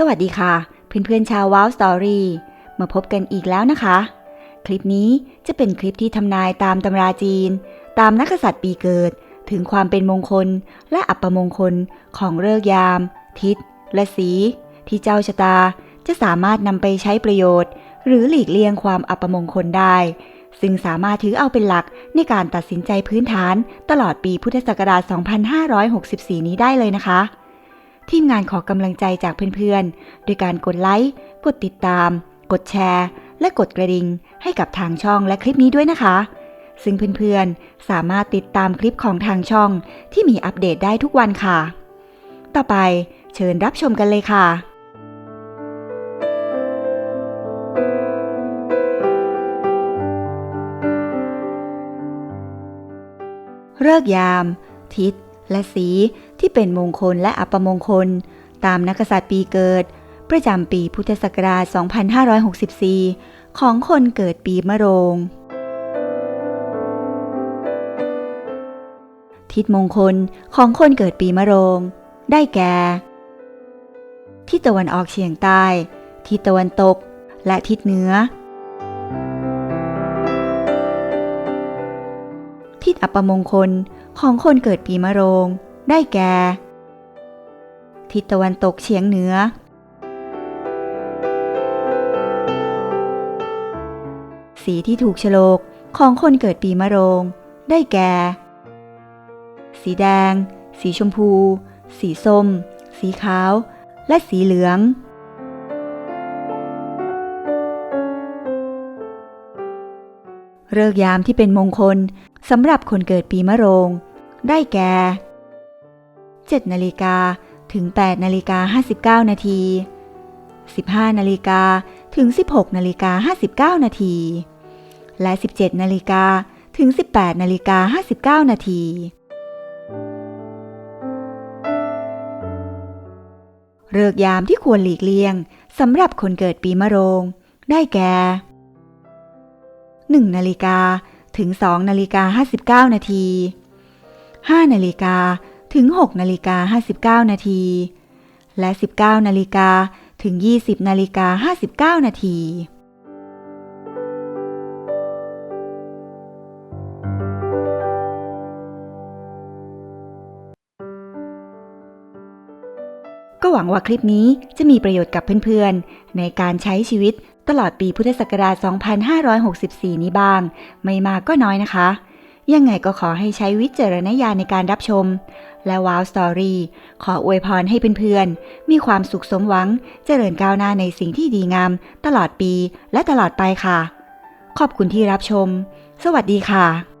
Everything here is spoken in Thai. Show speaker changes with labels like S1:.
S1: สวัสดีค่ะ เพื่อนๆชาวว้าวสตอรี่มาพบกันอีกแล้วนะคะ คลิปนี้จะเป็นคลิปที่ทำนายตามตำราจีน ตามนักษัตริย์ปีเกิด ถึงความเป็นมงคลและอัปมงคลของเลิกยาม ทิศ และสี ที่เจ้าชะตาจะสามารถนำไปใช้ประโยชน์ หรือหลีกเลี่ยงความอัปมงคลได้ ซึ่งสามารถถือเอาเป็นหลักในการตัดสินใจพื้นฐานตลอดปีพุทธศักราช 2564 นี้ได้เลยนะคะ ทีมงานขอกำลังใจจากเพื่อนๆโดยการกดไลค์ กดติดตาม กดแชร์ และกดกระดิ่งให้กับทางช่องและคลิปนี้ด้วยนะคะ ซึ่งเพื่อนๆ สามารถติดตามคลิปของทางช่องที่มีอัปเดตได้ทุกวันค่ะ ต่อไปเชิญรับชมกันเลยค่ะเลิกยาม ทิศ และสีที่เป็นมงคลและอัปมงคล ตามนักษัตริย์ปีเกิด ประจำปีพุทธศักราช 2564 ของคนเกิดปีมะโรง ทิศมงคลของคนเกิดปีมะโรง ได้แก่ ทิศตะวันออกเฉียงใต้ ทิศตะวันตก และทิศเหนือทิศอัปมงคล ของคนเกิดปีมะโรง ได้แก่ ทิศตะวันตกเฉียงเหนือ สีที่ถูกฉลกของคนเกิดปีมะโรง ได้แก่ สีแดง สีชมพู สีส้ม สีขาว และสีเหลืองเลิกยามที่เป็นมงคลสำหรับคนเกิดปีมะโรง ได้แก่7นาฬิกาถึง8นาฬิกา59 นาที 15 นาฬิกาถึง 16 นาฬิกา59 นาที และ 17 นาฬิกาถึง 18 นาฬิกา59 นาที เลิกยามที่ควรหลีกเลี่ยงสำหรับคนเกิดปีมะโรง ได้แก่ 1 นาฬิกาถึง 2 นาฬิกา59 นาที 5นาฬิกาถึง 6นาฬิกา59 นาที และ 19นาฬิกาถึง 20นาฬิกา59 นาทีก็หวังว่าคลิปนี้จะมีประโยชน์กับเพื่อนๆ ในการใช้ชีวิตตลอดปีพุทธศักราช 2564 นี้บ้าง ไม่มากก็น้อยนะคะ ยังไงก็ขอให้ใช้วิจารณญาณในการรับชม และว้าวสตอรี่ขออวยพรให้เพื่อนๆ มีความสุขสมหวัง เจริญก้าวหน้าในสิ่งที่ดีงาม ตลอดปีและตลอดไปค่ะ ขอบคุณที่รับชม สวัสดีค่ะ